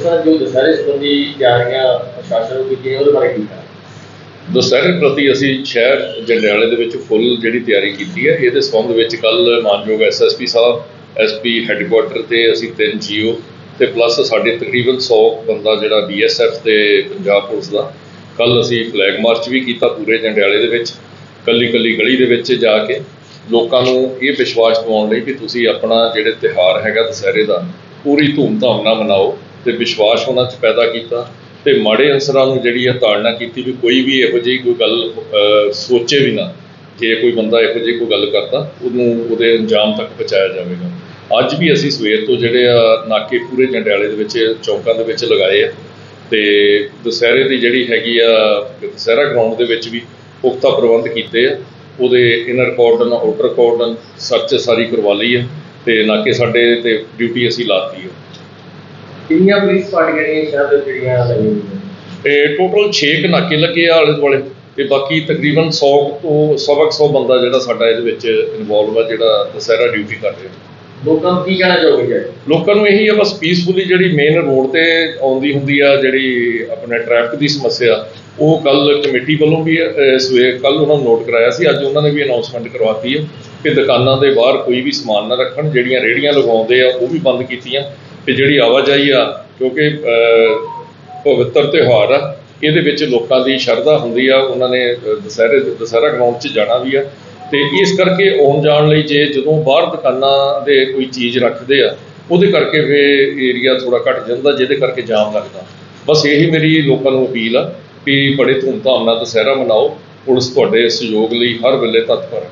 Sir ਜੋ ਦਸਹਿਰੇ ਸੰਬੰਧੀ ਤਿਆਰੀਆਂ ਪ੍ਰਸ਼ਾਸਨ ਨੂੰ ਕੀਤੀਆਂ, ਉਹਦੇ ਬਾਰੇ ਕੀ ਕਹਾਂ ਦੁਸਹਿਰੇ ਪ੍ਰਤੀ ਅਸੀਂ ਸ਼ਹਿਰ ਜੰਡਿਆਲੇ ਦੇ ਵਿੱਚ ਫੁੱਲ ਜਿਹੜੀ ਤਿਆਰੀ ਕੀਤੀ ਹੈ, ਇਹਦੇ ਸੰਬੰਧ ਵਿੱਚ ਕੱਲ ਮਾਨਯੋਗ ਐਸਐਸਪੀ ਸਾਹਿਬ ਐਸਪੀ ਹੈੱਡਕੁਆਟਰ ਤੇ ਅਸੀਂ ਤਿੰਨ ਜੀਓ ਤੇ ਪਲੱਸ ਸਾਡੇ ਤਕਰੀਬਨ 100 ਬੰਦਾ ਜਿਹੜਾ ਬੀਐਸਐਫ ਤੇ ਪੰਜਾਬ ਪੁਲਿਸ ਦਾ। ਕੱਲ ਅਸੀਂ ਫਲੈਗ ਮਾਰਚ ਵੀ ਕੀਤਾ ਪੂਰੇ ਜੰਡਿਆਲੇ ਦੇ ਵਿੱਚ ਕੱਲੀ ਕੱਲੀ ਗਲੀ ਦੇ ਵਿੱਚ ਜਾ ਕੇ। ਲੋਕਾਂ ਨੂੰ ਇਹ ਵਿਸ਼ਵਾਸ ਦਿਵਾਉਣ ਲਈ ਕਿ ਤੁਸੀਂ ਆਪਣਾ ਜਿਹੜੇ ਤਿਉਹਾਰ ਹੈਗਾ ਦੁਸਹਿਰੇ ਦਾ, ਪੂਰੀ ਧੂਮਧਾਮ ਨਾਲ ਮਨਾਓ। ਤੇ ਵਿਸ਼ਵਾਸ ਉਹਨਾਂ 'ਚ ਪੈਦਾ ਕੀਤਾ ਤੇ ਮਾੜੇ ਅਨਸਰਾਂ ਨੂੰ ਜਿਹੜੀ ਆ ਤਾੜਨਾ ਕੀਤੀ ਵੀ ਕੋਈ ਵੀ ਇਹੋ ਜਿਹੀ ਕੋਈ ਗੱਲ ਸੋਚੇ ਵੀ ਨਾ ਜੇ ਕੋਈ ਬੰਦਾ ਇਹੋ ਜਿਹੀ ਕੋਈ ਗੱਲ ਕਰਦਾ, ਉਹਨੂੰ ਉਹਦੇ ਅੰਜਾਮ ਤੱਕ ਪਹੁੰਚਾਇਆ ਜਾਵੇਗਾ। ਅੱਜ ਵੀ ਅਸੀਂ ਸਵੇਰ ਤੋਂ ਜਿਹੜੇ ਆ ਨਾਕੇ ਪੂਰੇ ਜੰਡਿਆਲੇ ਦੇ ਵਿੱਚ, ਚੌਂਕਾਂ ਦੇ ਵਿੱਚ ਲਗਾਏ ਆ ਤੇ ਦੁਸਹਿਰੇ ਦੀ ਜਿਹੜੀ ਹੈਗੀ ਆ, ਦੁਸਹਿਰਾ ਗਰਾਊਂਡ ਦੇ ਵਿੱਚ ਵੀ ਪੁਖਤਾ ਪ੍ਰਬੰਧ ਕੀਤੇ ਆ। ਉਹਦੇ inner cordon outer cordon search ਸਾਰੀ ਕਰਵਾ ਲਈ ਆ ਤੇ ਨਾਕੇ ਸਾਡੇ ਤੇ ਡਿਊਟੀ ਅਸੀਂ ਲਾਤੀ ਆ। ਕਿੰਨੀਆਂ ਪੁਲਿਸ ਪਾਰਟੀਆਂ ਨੇ ਸ਼ਹਿਰ ਦੇ ਜਿਹੜੀਆਂ ਲੱਗੀਆਂ ਤੇ ਟੋਟਲ 6 ਨਾਕੇ ਲੱਗੇ ਆ ਆਲੇ ਦੁਆਲੇ ਤੇ ਬਾਕੀ ਤਕਰੀਬਨ 100 ਤੋਂ ਸਵਾ ਕੁ 100 ਬੰਦਾ ਜਿਹੜਾ ਸਾਡਾ ਇਹਦੇ ਵਿੱਚ ਇਨਵੋਲਵ ਆ ਜਿਹੜਾ ਦੁਸਹਿਰਾ ਡਿਊਟੀ ਕਰ ਰਿਹਾ। ਲੋਕਾਂ ਨੂੰ ਕੀ ਕਹਿਣਾ ਚਾਹੋਗੇ ਲੋਕਾਂ ਨੂੰ ਇਹੀ ਆ ਬਸ ਪੀਸਫੁਲੀ ਜਿਹੜੀ ਮੇਨ ਰੋਡ ਤੇ ਆਉਂਦੀ ਹੁੰਦੀ ਆ ਜਿਹੜੀ ਆਪਣੇ ਟ੍ਰੈਫਿਕ ਦੀ ਸਮੱਸਿਆ ਉਹ ਕੱਲ ਕਮੇਟੀ ਵੱਲੋਂ ਵੀ ਸਵੇਰ ਕੱਲ ਉਹਨਾਂ ਨੂੰ ਨੋਟ ਕਰਾਇਆ ਸੀ ਅੱਜ ਉਹਨਾਂ ਨੇ ਵੀ ਅਨਾਉਂਸਮੈਂਟ ਕਰਵਾਤੀ ਹੈ ਕਿ ਦੁਕਾਨਾਂ ਦੇ ਬਾਹਰ ਕੋਈ ਵੀ ਸਮਾਨ ਨਾ ਰੱਖਣ ਜਿਹੜੀਆਂ ਰੇਹੜੀਆਂ ਲਗਾਉਂਦੇ ਆ ਉਹ ਵੀ ਬੰਦ ਕੀਤੀਆਂ। ਤੇ ਜਿਹੜੀ ਆਵਾਜਾਈ ਆ ਕਿਉਂਕਿ ਪਵਿੱਤਰ ਤਿਉਹਾਰ ਆ ਇਹਦੇ ਵਿੱਚ ਲੋਕਾਂ ਦੀ ਸ਼ਰਧਾ ਹੁੰਦੀ ਆ ਉਹਨਾਂ ਨੇ ਅਹ, ਦੁਸਹਿਰੇ ਦੁਸਹਿਰਾ ਗਰਾਊਂਡ 'ਚ ਜਾਣਾ ਵੀ ਆ। ਤੇ ਇਸ ਕਰਕੇ ਆਉਣ ਜਾਣ ਲਈ ਜੇ ਜਦੋਂ ਬਾਹਰ ਦੁਕਾਨਾਂ ਦੇ ਕੋਈ ਚੀਜ਼ ਰੱਖਦੇ ਆ ਉਹਦੇ ਕਰਕੇ ਫਿਰ ਏਰੀਆ ਥੋੜਾ ਘਟ ਜਾਂਦਾ ਜਿਹਦੇ ਕਰਕੇ ਜਾਮ ਲੱਗਦਾ। ਬਸ ਇਹੀ ਮੇਰੀ ਲੋਕਾਂ ਨੂੰ ਅਪੀਲ ਆ ਵੀ ਬੜੇ ਧੂਮਧਾਮ ਨਾਲ ਦੁਸਹਿਰਾ ਮਨਾਓ। ਪੁਲਿਸ ਤੁਹਾਡੇ ਸਹਿਯੋਗ ਲਈ ਹਰ ਵੇਲੇ ਤਤਪਰ ਹੈ